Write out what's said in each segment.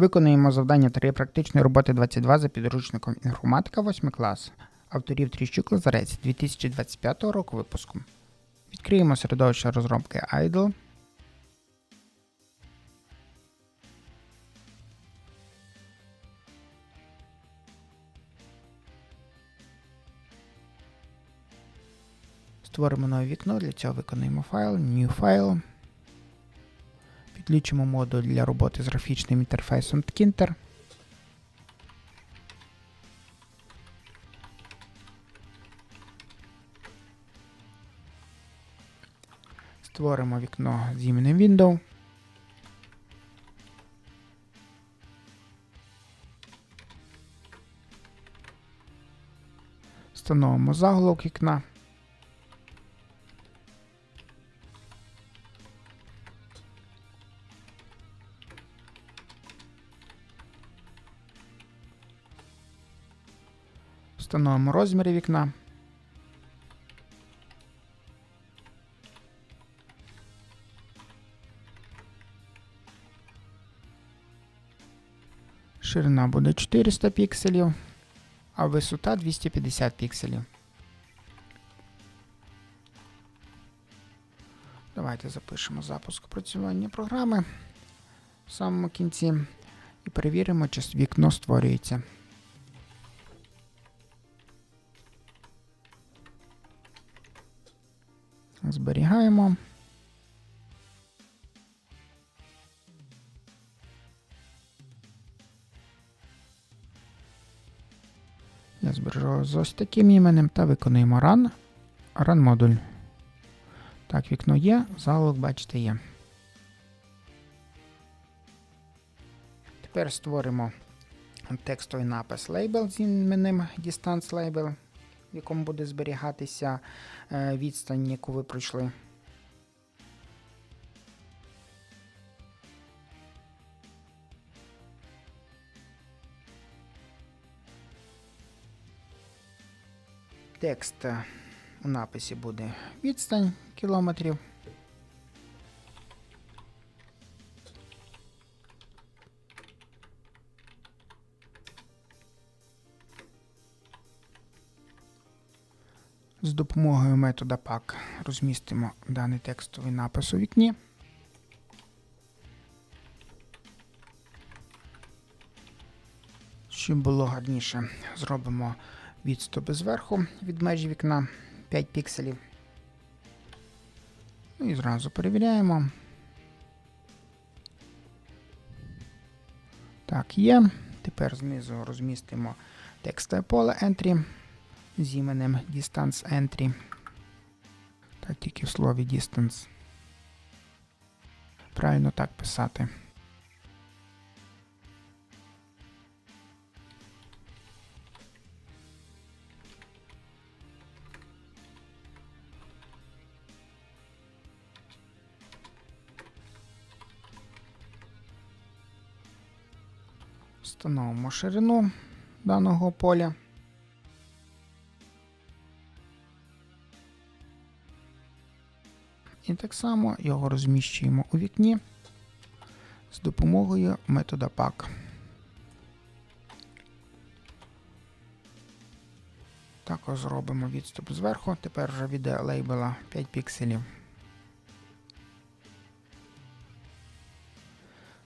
Виконуємо завдання 3 практичної роботи 22 за підручником інформатика 8 клас. Авторів Тріщук Лазарець 2025 року випуску. Відкриємо середовище розробки IDLE. Створимо нове вікно, для цього виконуємо файл, New File. Підключимо модуль для роботи з графічним інтерфейсом Tkinter. Створимо вікно з іменем Window. Встановимо заголовок вікна. Встановимо розміри вікна. Ширина буде 400 пікселів, а висота 250 пікселів. Давайте запишемо запуск опрацювання програми в самому кінці і перевіримо, чи вікно створюється. Зберігаємо. Я збережу з ось таким іменем та виконуємо run. Run модуль. Так, вікно є, залог, бачите, є. Тепер створимо текстовий напис Label з іменем Distance Label, в якому буде зберігатися е, відстань, яку ви пройшли. Текст е, у написі буде відстань кілометрів. З допомогою метода PAC розмістимо даний текстовий напис у вікні. Щоб було гарніше, зробимо відступи зверху від межі вікна 5 пікселів. Ну і зразу перевіряємо. Так, є. Тепер знизу розмістимо текстове поле Entry з іменем Distance Entry. Так, тільки в слові Distance. Правильно так писати. Встановимо ширину даного поля. І так само його розміщуємо у вікні з допомогою метода PAC. Також зробимо відступ зверху. Тепер вже від лейбела 5 пікселів.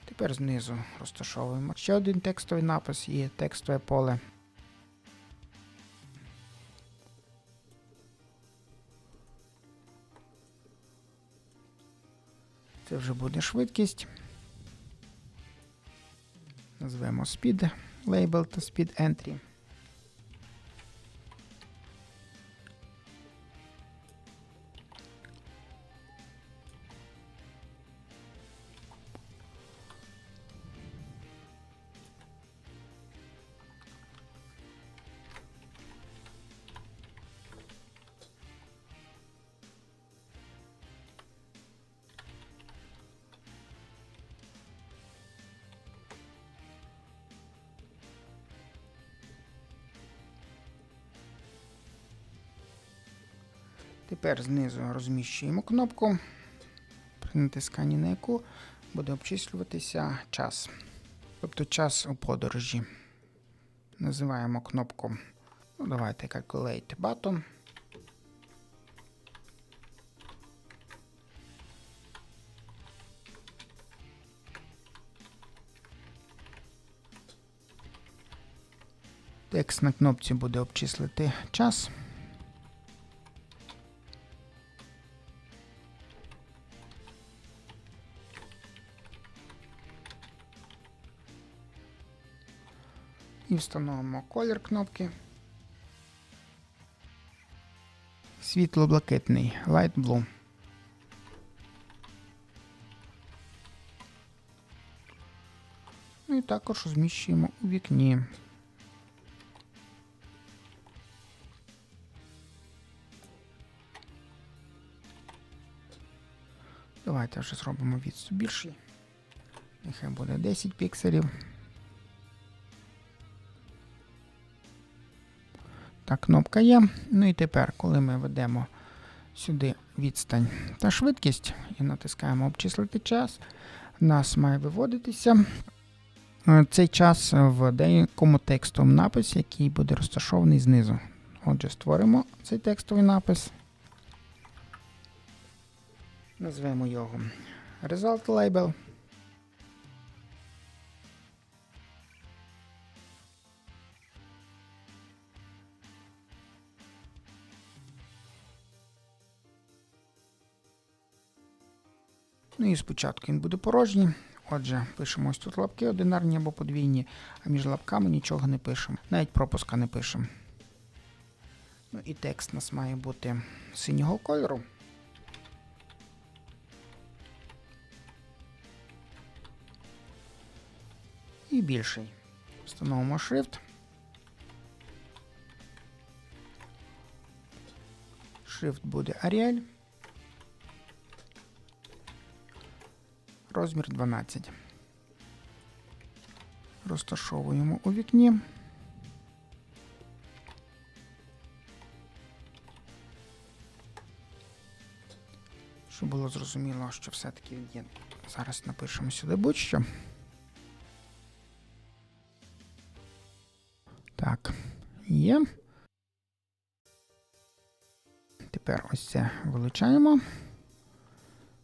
Тепер знизу розташовуємо ще один текстовий напис і текстове поле. Вже буде швидкість. Назвемо Speed Label та Speed Entry. Тепер знизу розміщуємо кнопку, при натисканні на яку буде обчислюватися час. Тобто час у подорожі. Називаємо кнопку. Ну, давайте Calculate Button. Текст на кнопці буде обчислити час. І встановимо колір кнопки. Світло-блакитний Light Blue. Ну і також розміщуємо у вікні. Давайте вже зробимо відступ більший. Нехай буде 10 пікселів. Так, кнопка є. Ну і тепер, коли ми ведемо сюди відстань та швидкість і натискаємо обчислити час, в нас має виводитися е, цей час в деякому текстовому написі, який буде розташований знизу. Отже, створимо цей текстовий напис. Назвемо його Result Label. І спочатку він буде порожній. Отже, пишемо ось тут лапки одинарні або подвійні, а між лапками нічого не пишемо. Навіть пропуска не пишемо. Ну і текст у нас має бути синього кольору. І більший. Встановимо шрифт. Шрифт буде Arial. Розмір 12. Розташовуємо у вікні. Щоб було зрозуміло, що все-таки він є. Зараз напишемо сюди будь-що. Так, є. Тепер ось це вилучаємо,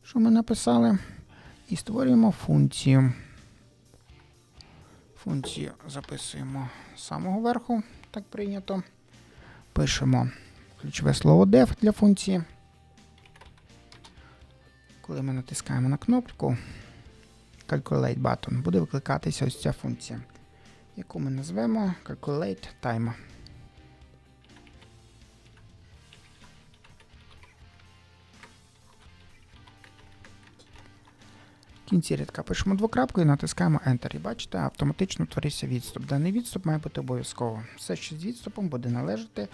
що ми написали. І створюємо функцію. Функцію записуємо з самого верху, так прийнято. Пишемо ключове слово def для функції. Коли ми натискаємо на кнопку Calculate Button, буде викликатися ось ця функція, яку ми назвемо Calculate Time. Кінці рядка пишемо двокрапку і натискаємо Enter. І бачите, автоматично творився відступ. Даний відступ має бути обов'язково. Все, що з відступом буде належати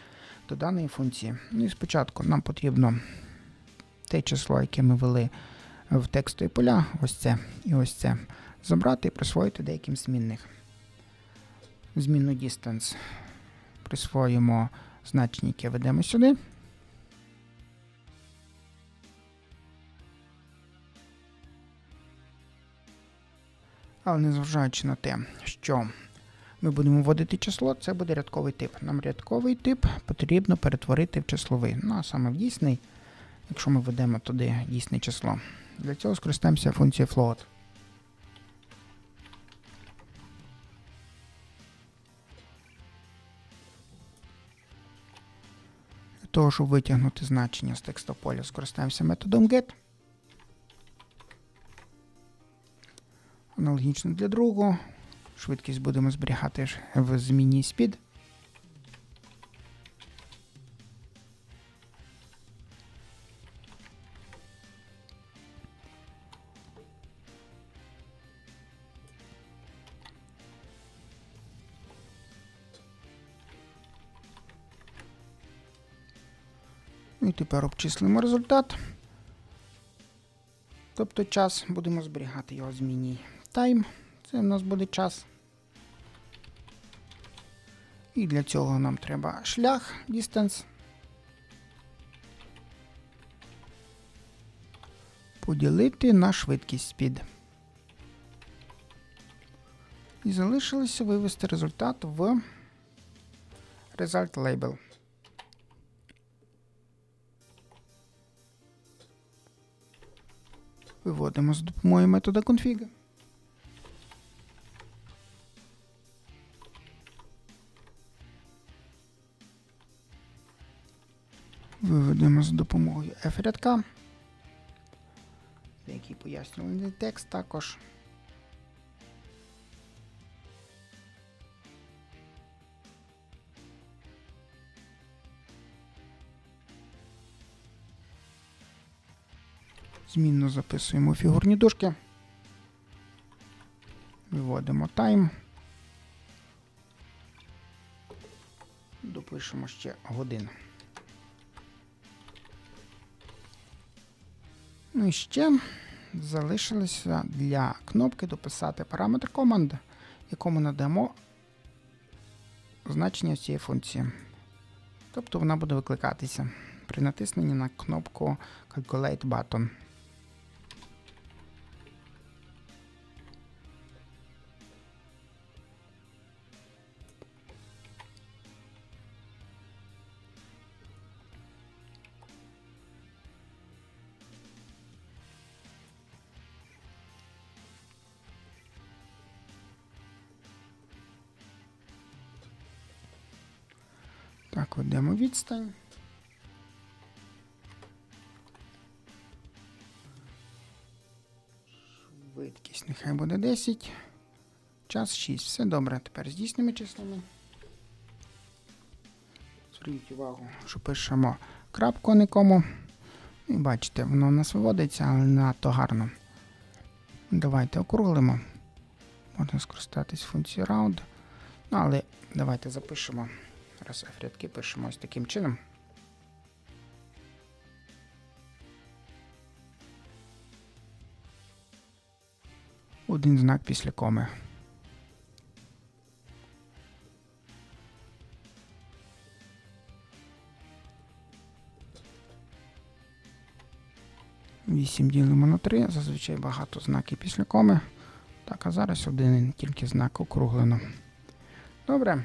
до даної функції. Ну і спочатку нам потрібно те число, яке ми ввели в текстові поля, ось це і ось це, забрати і присвоїти деяким змінних. Змінну distance присвоїмо значення, яке ведемо сюди. Але незважаючи на те, що ми будемо вводити число, це буде рядковий тип. Нам рядковий тип потрібно перетворити в числовий. Ну а саме в дійсний, якщо ми введемо туди дійсне число. Для цього скористаємося функцією float. Для того, щоб витягнути значення з текстополя, скористаємося методом get. Аналогічно для другого. Швидкість будемо зберігати в зміні speed. І тепер обчислимо результат. Тобто час будемо зберігати його змінній time. Це в нас буде час. І для цього нам треба шлях distance. Поділити на швидкість speed. І залишилося вивести результат в Result Label. Виводимо за допомогою метода config. Виведемо за допомогою F-рядка. Деякий пояснювальний текст також. Змінно записуємо фігурні дужки. Виводимо time. Допишемо ще годин. Ну і ще залишилося для кнопки дописати параметр команд, якому надамо значення цієї функції. Тобто вона буде викликатися при натисненні на кнопку Calculate Button. Так, ведемо відстань. Швидкість нехай буде 10. Час 6. Все добре. Тепер з дійсними числами. Зверніть увагу, що пишемо крапку, а не кому. І бачите, воно у нас виводиться, але надто гарно. Давайте округлимо. Можна скористатись функцією round. Ну, але давайте запишемо. Раз рядки пишемо ось таким чином. Один знак після коми. Вісім ділимо на 3, зазвичай багато знаків після коми. Так, а зараз один тільки знак округлено. Добре.